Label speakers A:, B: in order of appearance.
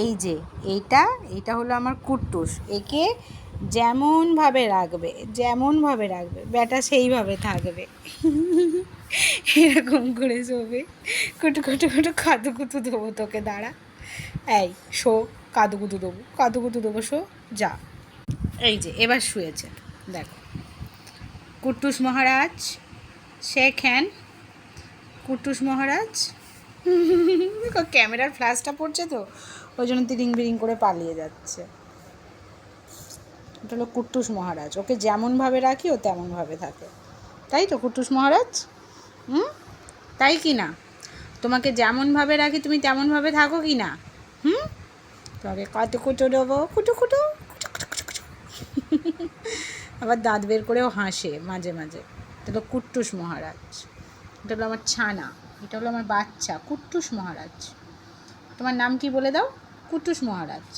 A: এই যে, এইটা এইটা হলো আমার কুট্টুস। একে যেমনভাবে রাখবে যেমনভাবে রাখবে ব্যাটা সেইভাবে থাকবে। এরকম করে শোবে। কুটু কুটু কুটু, কাদু, কুতু দেবো তোকে, দাঁড়া। এই, শো, কাদু, কুতু দেবো, কাদু, কুতু দেবো, শো, যা। এই যে, এবার শুয়েছে, দেখো। কুট্টুস মহারাজ, শেখ হ্যান, কুট্টুস মহারাজ ক্যামেরার ফ্ল্যাশটা পড়ছে তো, ওই জন্য তিরিং বিরিং করে পালিয়ে যাচ্ছে। এটা হলো কুট্টুস মহারাজ, ওকে যেমনভাবে রাখি, ও তেমনভাবে থাকে। তাই তো, কুট্টুস মহারাজ? হুম? তাই কি না? তোমাকে যেমনভাবে রাখি, তুমি তেমনভাবে থাকো কি না? হুম? তোমাকে কত কুটো দেবো? কুটু কুটু। আবার দাঁত বের করেও হাসে মাঝে মাঝে। এটা হলো কুট্টুস মহারাজ। এটা হলো আমার ছানা। এটা হলো আমার বাচ্চা কুট্টুস মহারাজ। তোমার নাম কি বলে দাও? কুট্টুস মহারাজ।